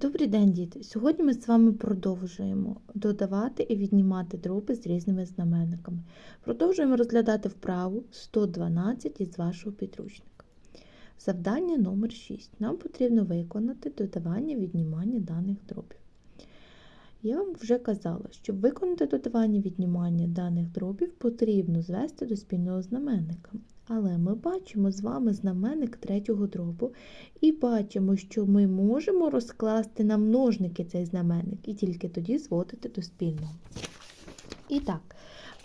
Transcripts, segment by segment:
Добрий день, діти! Сьогодні ми з вами продовжуємо додавати і віднімати дроби з різними знаменниками. Продовжуємо розглядати вправу 112 із вашого підручника. Завдання номер 6. Нам потрібно виконати додавання віднімання даних дробів. Я вам вже казала, щоб виконати додавання віднімання даних дробів, потрібно звести до спільного знаменника. Але ми бачимо з вами знаменник третього дробу і бачимо, що ми можемо розкласти на множники цей знаменник і тільки тоді зводити до спільного. І так,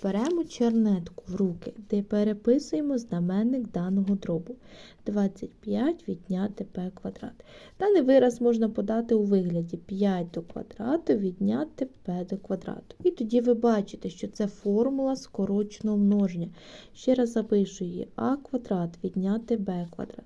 беремо чернетку в руки, де переписуємо знаменник даного дробу. 25 відняти p квадрат. Даний вираз можна подати у вигляді 5 до квадрату відняти p до квадрату. І тоді ви бачите, що це формула скороченого множення. Ще раз запишу її а квадрат відняти b квадрат.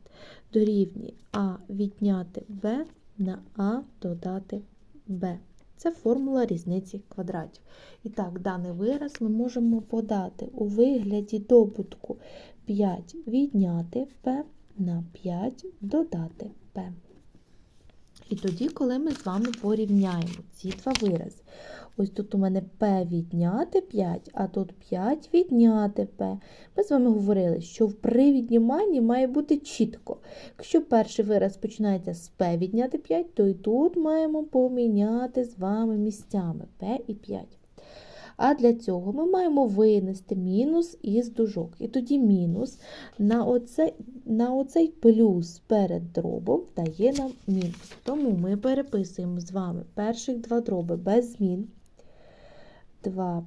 Дорівнює а відняти b на а додати b. Це формула різниці квадратів. І так, даний вираз ми можемо подати у вигляді добутку 5 відняти p на 5 додати p. І тоді, коли ми з вами порівняємо ці два вирази. Ось тут у мене П відняти 5, а тут 5 відняти П. Ми з вами говорили, що при відніманні має бути чітко. Якщо перший вираз починається з П відняти 5, то і тут маємо поміняти з вами місцями П і 5. А для цього ми маємо винести мінус із дужок. І тоді мінус на оцей, на оцей плюс перед дробом дає нам мінус. Тому ми переписуємо з вами перших два дроби без змін. 2p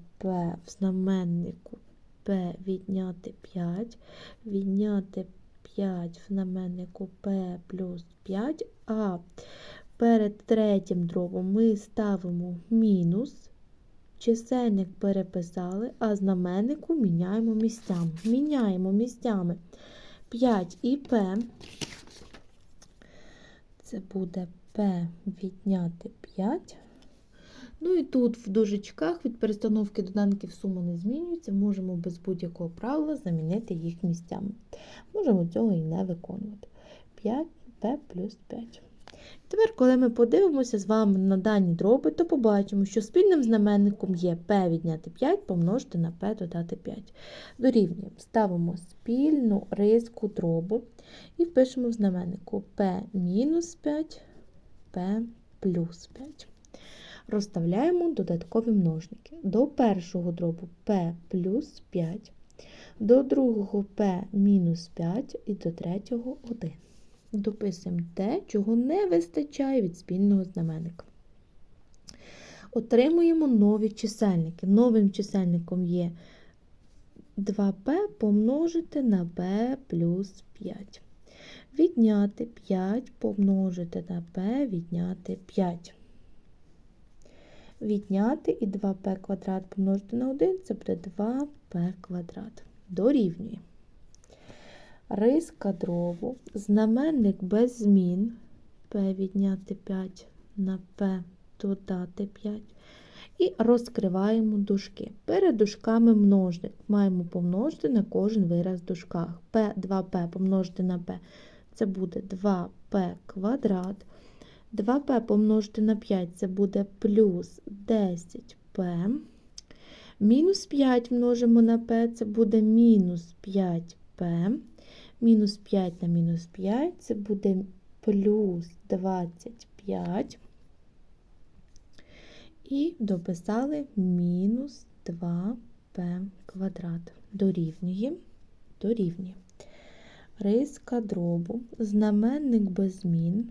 в знаменнику p відняти 5, відняти 5 в знаменнику p плюс 5, а перед третім дробом ми ставимо мінус. Чисельник переписали, а знаменнику міняємо місцями. Міняємо місцями 5 і P. Це буде P відняти 5. Ну і тут в дужечках від перестановки доданків сума не змінюється, можемо без будь-якого правила замінити їх місцями. Можемо цього і не виконувати. 5P плюс 5. Тепер, коли ми подивимося з вами на дані дроби, то побачимо, що спільним знаменником є p відняти 5 помножити на p додати 5. Дорівнює, ставимо спільну риску дробу і впишемо в знаменнику p мінус 5, p плюс 5. Розставляємо додаткові множники. До першого дробу p плюс 5, до другого p мінус 5 і до третього 1 дописуємо те, чого не вистачає від спільного знаменника. Отримуємо нові чисельники. Новим чисельником є 2p помножити на b плюс 5. Відняти 5 помножити на p, відняти 5. Відняти і 2p квадрат помножити на 1 це буде 2p квадрат. Дорівнює риска дробу, знаменник без змін p відняти 5 на p додати 5. І розкриваємо дужки. Перед дужками множник маємо помножити на кожен вираз в дужках. P, 2p помножити на p це буде 2p квадрат. 2p помножити на 5 це буде плюс 10p. Мінус 5 множимо на p, це буде мінус 5p. Мінус 5 на мінус 5 це буде плюс 25. І дописали мінус 2p квадрат. Дорівнює, дорівнює. Риска дробу, знаменник без змін.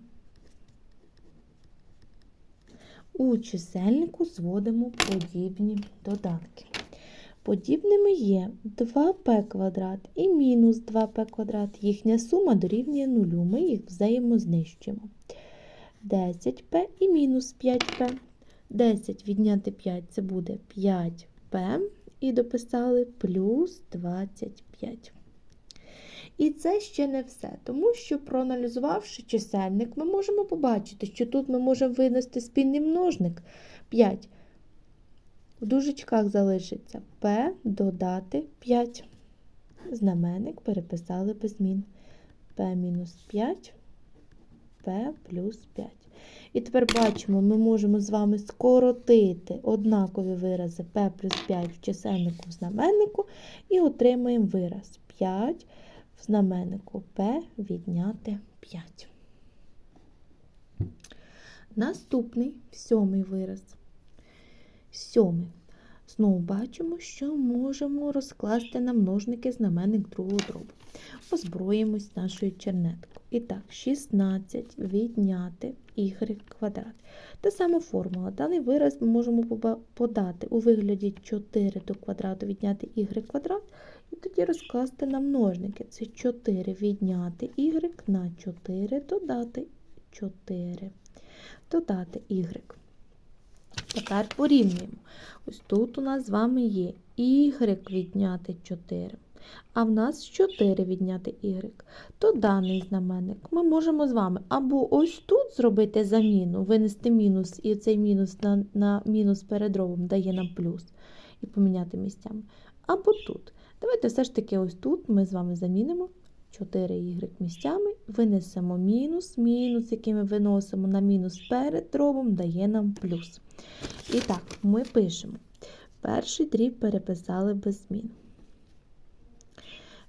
У чисельнику зводимо подібні доданки. Подібними є 2p квадрат і мінус 2p квадрат. Їхня сума дорівнює нулю. Ми їх взаємознищуємо. 10p і мінус 5p. 10 відняти 5 це буде 5p. І дописали плюс 25. І це ще не все, тому що, проаналізувавши чисельник, ми можемо побачити, що тут ми можемо винести спільний множник 5. В дужечках залишиться P додати 5. Знаменник переписали без змін. P мінус 5, P плюс 5. І тепер бачимо, ми можемо з вами скоротити однакові вирази p плюс 5 в чисельнику в знаменнику і отримаємо вираз 5 в знаменнику p відняти 5. Наступний сьомий вираз. Сьомий. Знову бачимо, що можемо розкласти на множники знаменник другого дробу. Озброїмось нашою чернеткою. І так, 16 відняти y квадрат. Та сама формула. Даний вираз ми можемо подати у вигляді 4 до квадрату відняти y квадрат, і тоді розкласти на множники. Це 4 відняти y на 4 додати 4. Додати y. Тепер порівнюємо. Ось тут у нас з вами є y відняти 4. А в нас 4 відняти y. То даний знаменник ми можемо з вами або ось тут зробити заміну, винести мінус, і цей мінус на, на мінус перед робом дає нам плюс, і поміняти місцями. Або тут. Давайте все ж таки ось тут ми з вами замінимо 4y місцями, винесемо мінус, мінус, який ми виносимо на мінус перед дробом, дає нам плюс. І так, ми пишемо. Перший дріб переписали без змін.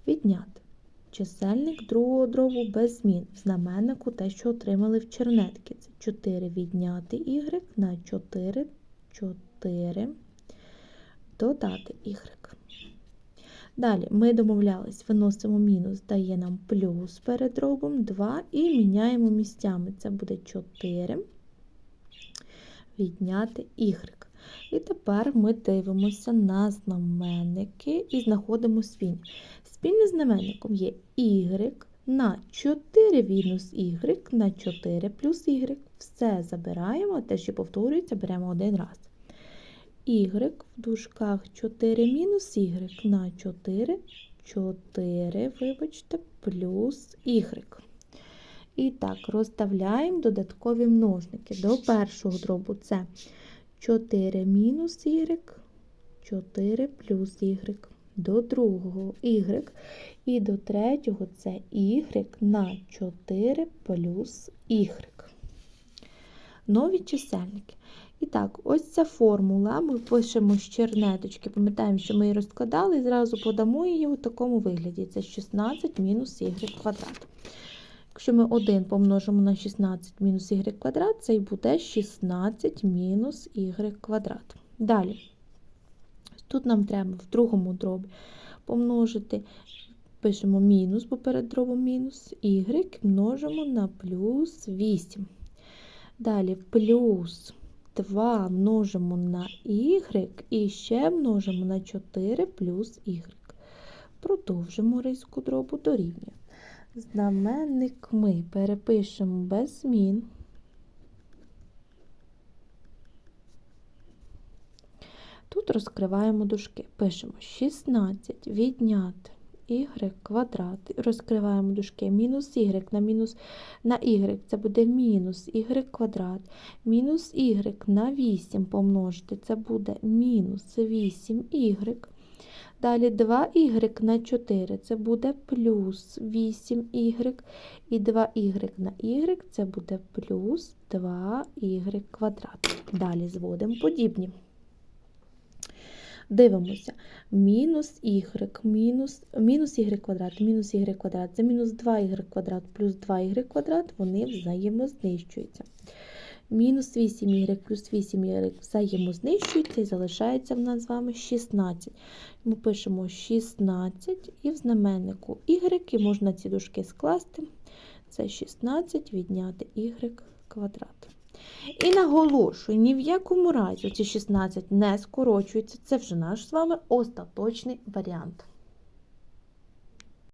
Відняти. Чисельник другого дробу без змін. В знаменнику те, що отримали в чернетки. Це 4 відняти y на 4, 4 додати y. Далі ми домовлялись, виносимо мінус, дає нам плюс перед дробом 2 і міняємо місцями. Це буде 4 відняти y. І тепер ми дивимося на знаменники і знаходимо спільні. Спільним знаменником є y на 4 мінус y на 4 плюс y. Все забираємо, те, що повторюється, беремо один раз. Y в дужках 4 мінус y на 4, 4, вибачте, плюс y. І так, розставляємо додаткові множники. До першого дробу це 4 мінус y, 4 плюс y. До другого y. І до третього це y на 4 плюс y. Нові чисельники. І так, ось ця формула. Ми пишемо з чернеточки. Пам'ятаємо, що ми її розкладали і зразу подамо її у такому вигляді. Це 16 мінус y квадрат. Якщо ми 1 помножимо на 16 мінус y квадрат, це і буде 16 мінус y квадрат. Далі, тут нам треба в другому дробі помножити, пишемо мінус, бо перед дробом мінус, y множимо на плюс 8. Далі плюс 2 множимо на y і ще множимо на 4 плюс y. Продовжимо риску дробу дорівнює. Знаменник ми перепишемо без змін. Тут розкриваємо дужки. Пишемо 16 відняти y квадрат. Розкриваємо дужки. Мінус y на мінус на y. Це буде мінус y квадрат. Мінус y на 8 помножити. Це буде мінус 8y. Далі 2y на 4 це буде плюс 8y. І 2y на y це буде плюс 2y квадрат. Далі зводимо подібні. Дивимося. Мінус y, мінус, мінус y квадрат, мінус y квадрат, це мінус 2y квадрат плюс 2y квадрат, вони взаємознищуються. Мінус 8y плюс 8y взаємознищуються і залишається в нас з вами 16. Ми пишемо 16 і в знаменнику y, і можна ці дужки скласти. Це 16 відняти y квадрат. І наголошую, ні в якому разі ці 16 не скорочуються. Це вже наш з вами остаточний варіант.